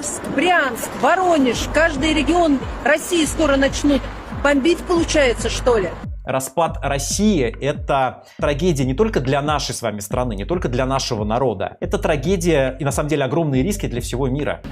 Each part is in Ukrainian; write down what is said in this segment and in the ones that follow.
Курск, Брянск, Воронеж, каждый регион России скоро начнут бомбить, получается, что ли? Распад России – это трагедия не только для нашей с вами страны, не только для нашего народа. Это трагедия и, на самом деле, огромные риски для всего мира.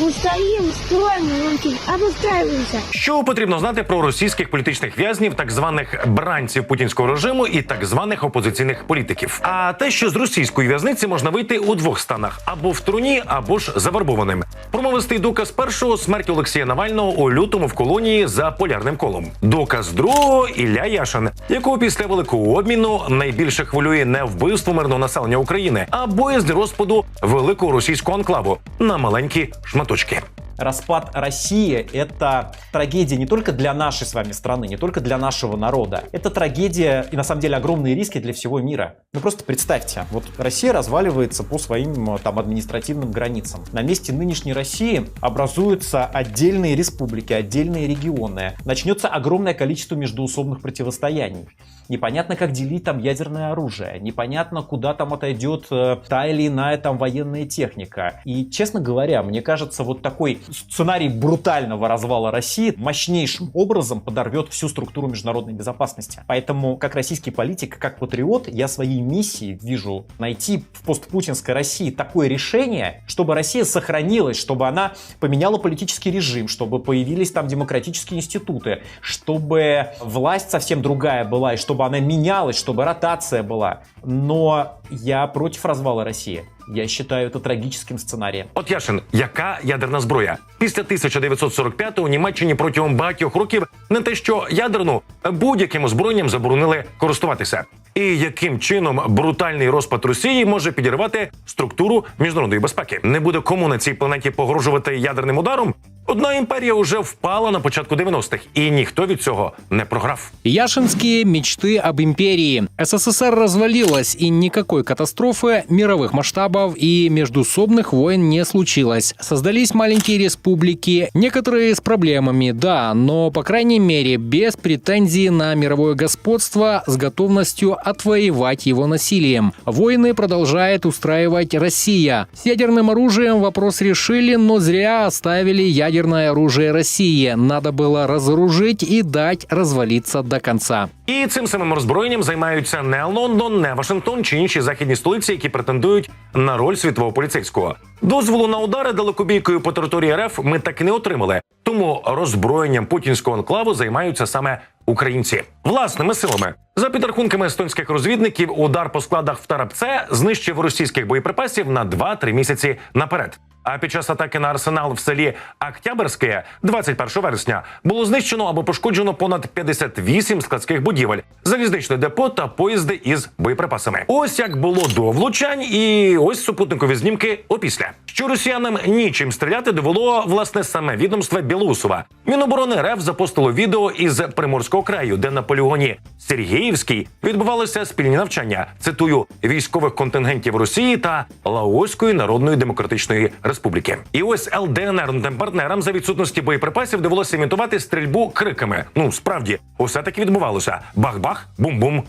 Устаем, строим, лунки, обустраиваемся. Що потрібно знати про російських політичних в'язнів, так званих бранців путінського режиму і так званих опозиційних політиків? А те, що з російської в'язниці можна вийти у двох станах: або в труні, або ж завербованим. Промовистий доказ першого смерть Олексія Навального у лютому в колонії за полярним колом. Доказ другого Ілля Яшин, якого після великого обміну найбільше хвилює не вбивство мирного населення України, а боязнь розпаду великого російського анклаву на маленькі шматочки. Распад России – это трагедия не только для нашей с вами страны, не только для нашего народа. Это трагедия и, на самом деле, огромные риски для всего мира. Ну просто представьте, вот Россия разваливается по своим э, там административным границам. На месте нынешней России образуются отдельные республики, отдельные регионы. Начнется огромное количество междуусобных противостояний. Непонятно, как делить там ядерное оружие. Непонятно, куда там отойдет э, та или иная там военная техника. И, честно говоря, мне кажется, вот такой сценарий брутального развала России мощнейшим образом подорвет всю структуру международной безопасности. Поэтому, как российский политик, как патриот, я своей миссией вижу найти в постпутинской России такое решение, чтобы Россия сохранилась, чтобы она поменяла политический режим, чтобы появились там демократические институты, чтобы власть совсем другая была, и чтобы она менялась, чтобы ротация была. Но я против развала России. Я вважаю це трагічним сценарієм. От Яшин, яка ядерна зброя? Після 1945-го у Німеччині протягом багатьох років не те, що ядерну будь-яким озброєнням заборонили користуватися. І яким чином брутальний розпад Росії може підірвати структуру міжнародної безпеки? Не буде кому на цій планеті погрожувати ядерним ударом? Одна імперія вже впала на початку 90-х, і ніхто від цього не програв. Яшинские мечты об империи. СССР развалилась, и никакой катастрофы мировых масштабов и междусобных войн не случилось. Создались маленькие республики, некоторые с проблемами, да, но, по крайней мере, без претензий на мировое господство, с готовностью отвоевать его насилием. Войны продолжает устраивать Россия. С ядерным оружием вопрос решили, но зря оставили ядерное оружие России. Надо было разоружить и дать развалиться до конца. І цим самим роззброєнням займаються не Лондон, не Вашингтон чи інші західні столиці, які претендують на роль світового поліцейського. Дозволу на удари далекобійкою по території РФ ми так і не отримали. Тому роззброєнням путінського анклаву займаються саме українці власними силами. За підрахунками естонських розвідників, удар по складах в Тарапце знищив російських боєприпасів на 2-3 місяці наперед. А під час атаки на арсенал в селі Октябрьське 21 вересня було знищено або пошкоджено понад 58 складських будівель, залізничне депо та поїзди із боєприпасами. Ось як було до влучань, і ось супутникові знімки опісля. Що росіянам нічим стріляти довело власне саме відомство Білоусова. Міноборони РФ запостило відео із Приморського краю, де на полігоні Сергіївський відбувалися спільні навчання. Цитую військових контингентів Росії та Лаоської Народної Демократичної Республіки. І ось ЛДНР партнерам за відсутності боєприпасів довелося імітувати стрільбу криками. Ну справді, усе таки відбувалося: бах-бах, бум-бум.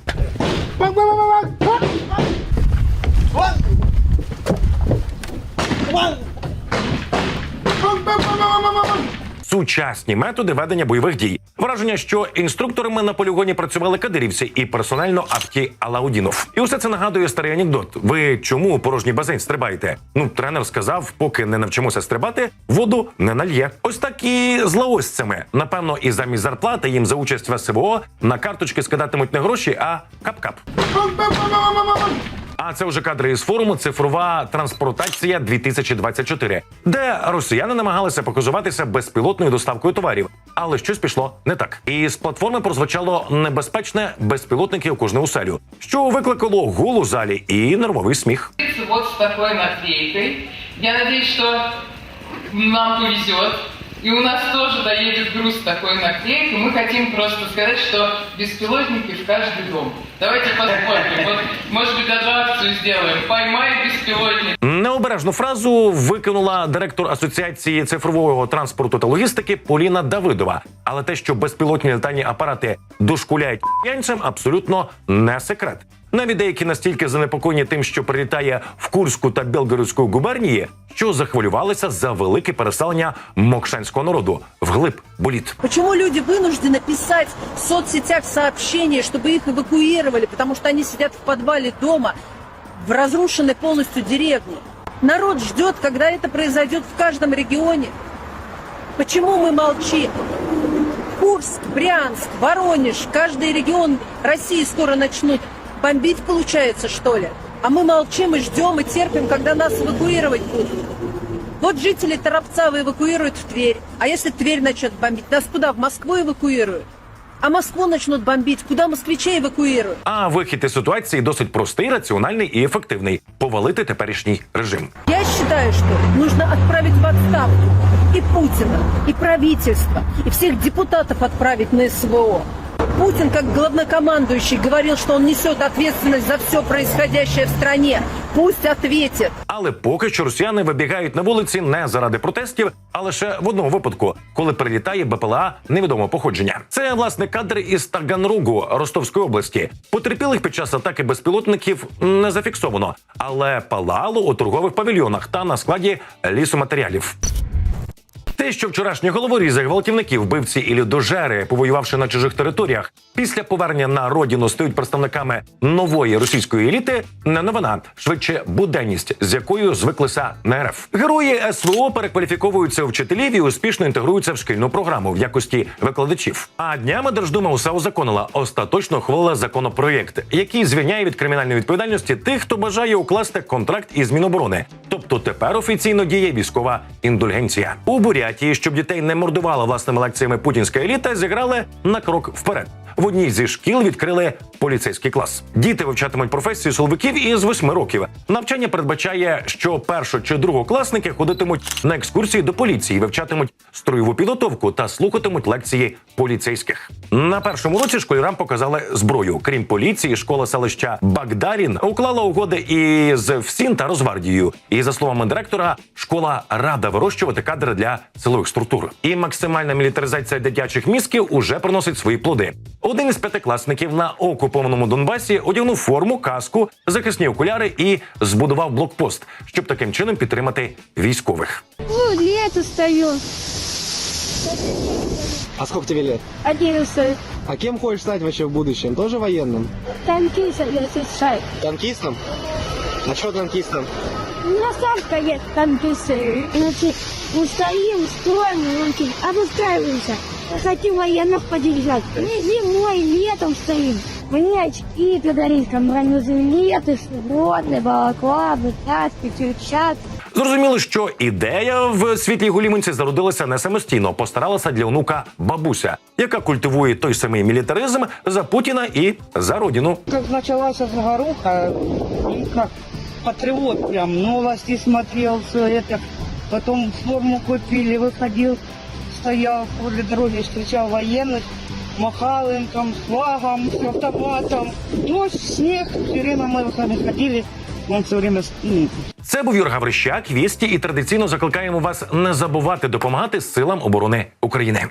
Сучасні методи ведення бойових дій. Враження, що інструкторами на полігоні працювали кадирівці і персонально Авті Алаудінов. І усе це нагадує старий анекдот. Ви чому у порожній басейн стрибаєте? Ну, тренер сказав, поки не навчимося стрибати, воду не нальє. Ось так і з лаосцями. Напевно, і замість зарплати їм за участь в СВО на карточки скидатимуть не гроші, а кап-кап. А це вже кадри із форуму Цифрова транспортація 2024 де росіяни намагалися показуватися безпілотною доставкою товарів, але щось пішло не так. І з платформи прозвучало небезпечне безпілотники у кожну оселю, що викликало гул у залі і нервовий сміх. вот с такой. Я надеюсь, что нам повезет. И у нас тоже доедет груз с такой наклейкой. Мы хотим просто сказать, что беспилотники в каждый дом. Давайте посмотрим. Вот, может быть, даже акцию сделаем. Поймай беспилотник. Необережну фразу викинула директор асоціації цифрового транспорту та логістики Поліна Давидова. Але те, що безпілотні літальні апарати дошкуляють янцям, абсолютно не секрет. Навіть деякі настільки занепокоєні тим, що прилітає в Курську та Белгородську губернії, що захвилювалися за велике переселення мокшанського народу вглиб боліт. Почему люди вынуждены писать в соцсетях сообщения, чтобы их эвакуировали, потому что они сидят в подвале дома, в разрушенной полностью деревне? Народ ждет, когда это произойдет в каждом регионе. Почему мы молчим? Курск, Брянск, Воронеж, каждый регион России скоро начнут бомбить, получается, что ли? А мы молчим и ждем, и терпим, когда нас эвакуировать будут. Вот жители Торопцава эвакуируют в Тверь. А если Тверь начнет бомбить, нас куда? В Москву эвакуируют? А Москву начнут бомбить, куда москвичей эвакуируют? А вихід із ситуації досить простий, раціональний і ефективний повалити теперішній режим. Я считаю, что нужно отправить в отставку и Путина, и правительство, и всех депутатов отправить на СВО. Путин, как главнокомандующий, говорил, что он несет ответственность за все происходящее в стране. Пусть ответит. Але поки що росіяни вибігають на вулиці не заради протестів, а лише в одному випадку, коли прилітає БПЛА невідомого походження. Це власне кадри із Таганрогу Ростовської області. Потерпілих під час атаки безпілотників не зафіксовано, але палало у торгових павільйонах та на складі лісоматеріалів. Те, що вчорашні головорізи, гвалтівники, вбивці і людожери, повоювавши на чужих територіях, після повернення на родину стають представниками нової російської еліти, не новина, швидше буденність, з якою звиклися на РФ. Герої СВО перекваліфіковуються вчителів і успішно інтегруються в шкільну програму в якості викладачів. А днями Держдума усе узаконила, остаточно ухвалила законопроєкт, який звільняє від кримінальної відповідальності тих, хто бажає укласти контракт із Міноборони. Тобто тепер офіційно діє військова індульгенція. У Бурятії, щоб дітей не мордувала власними лекціями путінська еліта, зіграли на крок вперед. В одній зі шкіл відкрили поліцейський клас. Діти вивчатимуть професію силовиків із 8 років. Навчання передбачає, що першо чи другокласники ходитимуть на екскурсії до поліції, вивчатимуть строєву підготовку та слухатимуть лекції поліцейських. На першому році школярам показали зброю. Крім поліції, школа селища Багдарін уклала угоди із ФСІН та Розвардією. І за словами директора, школа рада вирощувати кадри для силових структур. І максимальна мілітаризація дитячих мізків уже приносить свої плоди. Один із п'ятикласників на окупованому Донбасі одягнув форму, каску, захисні окуляри і збудував блокпост, щоб таким чином підтримати військових. Ну, лето встаю. А сколько тебе лет? Одиннадцать. А кем хочешь стать вообще в будущем? Тоже военным? Танкист, если шайк. Танкистом? А что танкистом? У меня сам стоят танкисты. Значит, мы стоим, строим, значит, обустраиваемся. Хотим военных поддержать. Мы зимой, летом стоим. Мне очки подарить, там бронежилеты, свободные, балаклавы, таски, перчатки. Зрозуміло, що ідея в світлій гуліминці зародилася не самостійно, постаралася для онука бабуся, яка культивує той самий мілітаризм за Путіна і за родину. Как началась Заваруха, и как патриот прям, новости смотрел, все это. Потом форму купили, выходил, стоял возле дороги, встречал военных, махал им там с флагом, с автоматом. Дождь, снег, все время мы выходили, он все время ну, Це був Юр Гаврищак, Вісті, і традиційно закликаємо вас не забувати допомагати силам оборони України.